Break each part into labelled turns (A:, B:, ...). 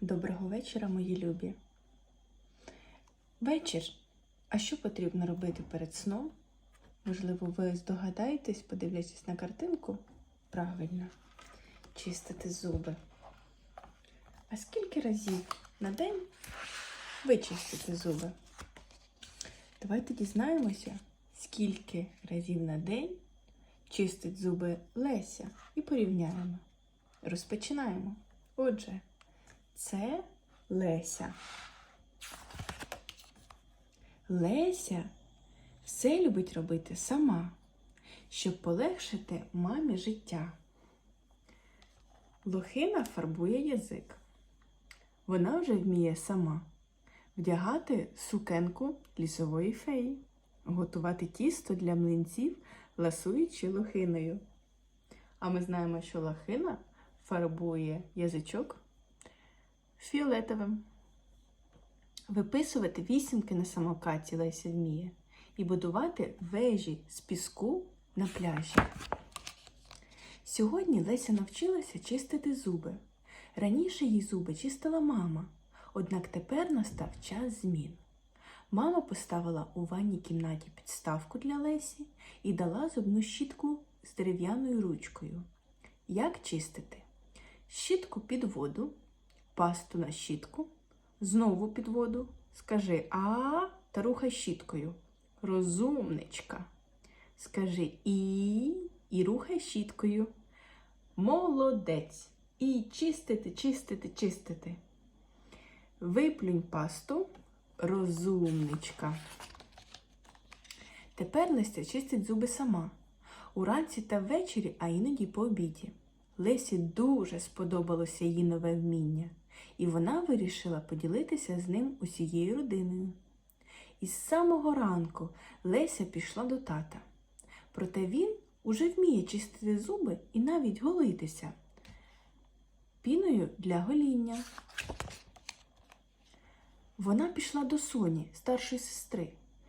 A: Доброго вечора, мої любі. Вечір. А що потрібно робити перед сном? Можливо, ви здогадаєтесь, подивлячись на картинку? Правильно, чистити зуби. А скільки разів на день ви чистите зуби? Давайте дізнаємося, скільки разів на день чистить зуби Леся і порівняємо. Розпочинаємо. Отже, це Леся. Леся все любить робити сама, щоб полегшити мамі життя. Лохина фарбує язик. Вона вже вміє сама вдягати сукенку лісової феї, готувати тісто для млинців, ласуючи лохиною. А ми знаємо, що лохина фарбує язичок фіолетовим. Виписувати вісімки на самокаті Леся вміє і будувати вежі з піску на пляжі. Сьогодні Леся навчилася чистити зуби. Раніше їй зуби чистила мама, однак тепер настав час змін. Мама поставила у ванній кімнаті підставку для Лесі і дала зубну щітку з дерев'яною ручкою. Як чистити? Щітку під воду, пасту на щітку, знову під воду. Скажи а та рухай щіткою. Розумничка. Скажи і і рухай щіткою. Молодець. І чистити, чистити, чистити. Виплюнь пасту. Розумничка. Тепер Леся чистить зуби сама. Уранці та ввечері, а іноді по обіді. Лесі дуже сподобалося її нове вміння, і вона вирішила поділитися з ним усією родиною. Із самого ранку Леся пішла до тата. Проте він уже вміє чистити зуби і навіть голитися піною для гоління. Вона пішла до Соні, старшої сестри.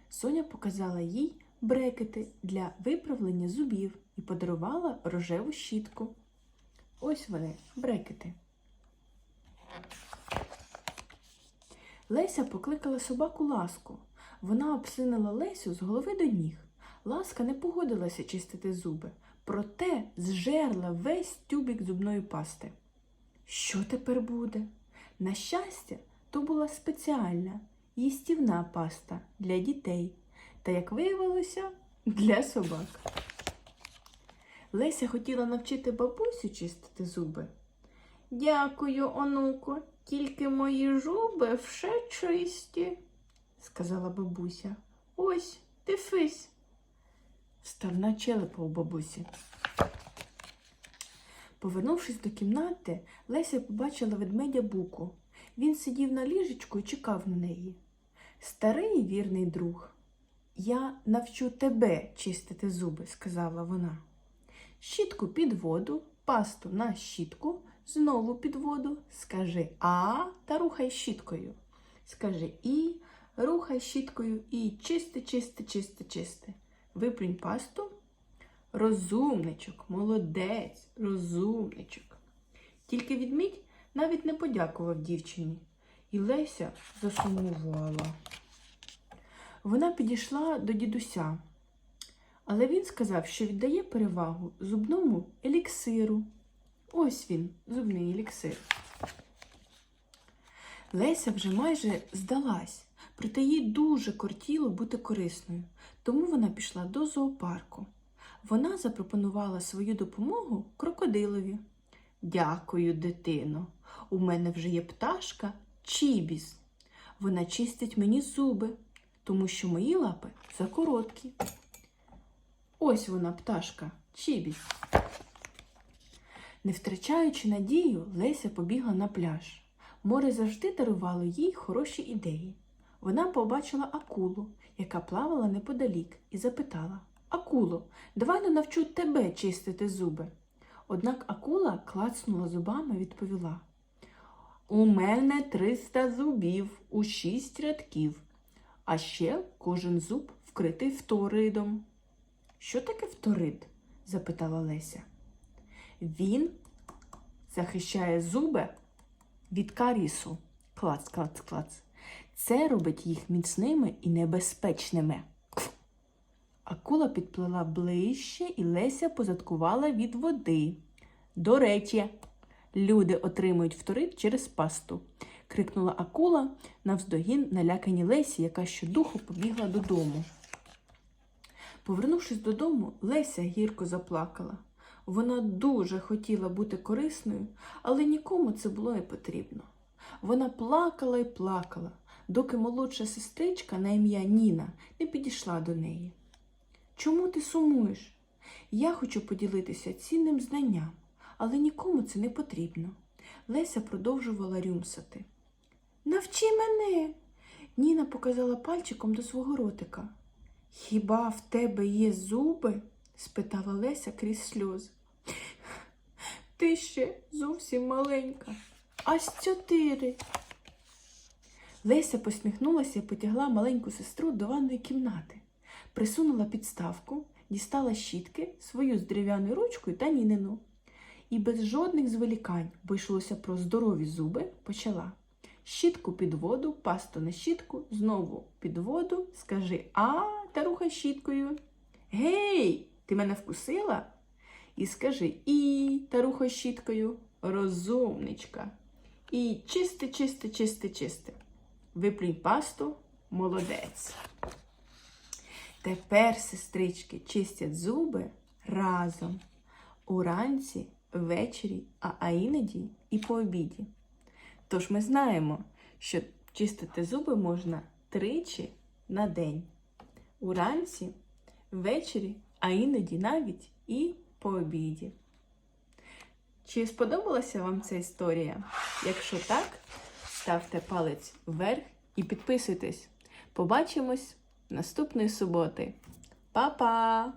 A: Соня показала їй брекети для виправлення зубів і подарувала рожеву щітку. Ось вони, брекети. Леся покликала собаку ласку. Вона обсинила Лесю з голови до ніг. Ласка не погодилася чистити зуби, проте зжерла весь тюбик зубної пасти. Що тепер буде? На щастя, то була спеціальна їстівна паста для дітей та, як виявилося, для собак. Леся хотіла навчити бабусю чистити зуби. Дякую, онуко, тільки мої зуби все чисті, сказала бабуся. Ось, дивись. Ставна челепа у бабусі. Повернувшись до кімнати, Леся побачила ведмедя буку. Він сидів на ліжечку і чекав на неї. Старий вірний друг, я навчу тебе чистити зуби, сказала вона. Щітку під воду, пасту на щітку, знову під воду. Скажи А та рухай щіткою. Скажи І, рухай щіткою і чисти, чисти, чисти, чисти. Виплюнь пасту. Розумничок, молодець, розумничок. Тільки відмідь навіть не подякував дівчині, і Леся засумувала. Вона підійшла до дідуся, але він сказав, що віддає перевагу зубному еліксиру. Ось він, зубний еліксир. Леся вже майже здалась, проте їй дуже кортіло бути корисною, тому вона пішла до зоопарку. Вона запропонувала свою допомогу крокодилові. Дякую, дитино. У мене вже є пташка Чібіс. Вона чистить мені зуби, тому що мої лапи закороткі. Ось вона, пташка, Чібіс. Не втрачаючи надію, Леся побігла на пляж. Море завжди дарувало їй хороші ідеї. Вона побачила акулу, яка плавала неподалік, і запитала Акуло, давай не навчу тебе чистити зуби. Однак акула клацнула зубами і відповіла У мене 300 зубів у шість рядків, а ще кожен зуб вкритий фторидом. Що таке фторид? запитала Леся. Він захищає зуби від карісу. Клац, клац, клац. Це робить їх міцними і небезпечними. Акула підплила ближче і Леся позадкувала від води. До речі, люди отримують вторит через пасту, крикнула акула навздогін налякані Лесі, яка щодуху побігла додому. Повернувшись додому, Леся гірко заплакала. Вона дуже хотіла бути корисною, але нікому це було не потрібно. Вона плакала і плакала, доки молодша сестричка на ім'я Ніна не підійшла до неї. Чому ти сумуєш? Я хочу поділитися цінним знанням, але нікому це не потрібно. Леся продовжувала рюмсати. Навчи мене. Ніна показала пальчиком до свого ротика. Хіба в тебе є зуби? спитала Леся крізь сльози. Ти ще зовсім маленька. Аж чотири. Леся посміхнулася і потягла маленьку сестру до ванної кімнати, присунула підставку, дістала щітки, свою з дерев'яною ручкою та нінину. І без жодних зволікань, бо йшлося про здорові зуби, почала. Щітку під воду, пасту на щітку, знову під воду, скажи а та рухай щіткою. Гей, ти мене вкусила? І скажи і та щіткою. Розумничка. І чисти, чисти, чисти, чисти. Виплюнь пасту, молодець. Тепер сестрички чистять зуби разом. Уранці, ввечері, а, а іноді і по обіді. Тож ми знаємо, що чистити зуби можна тричі на день. Уранці, ввечері, а іноді навіть і по обіді. Чи сподобалася вам ця історія? Якщо так, ставте палець вверх і підписуйтесь. Побачимось наступної суботи. Па-па!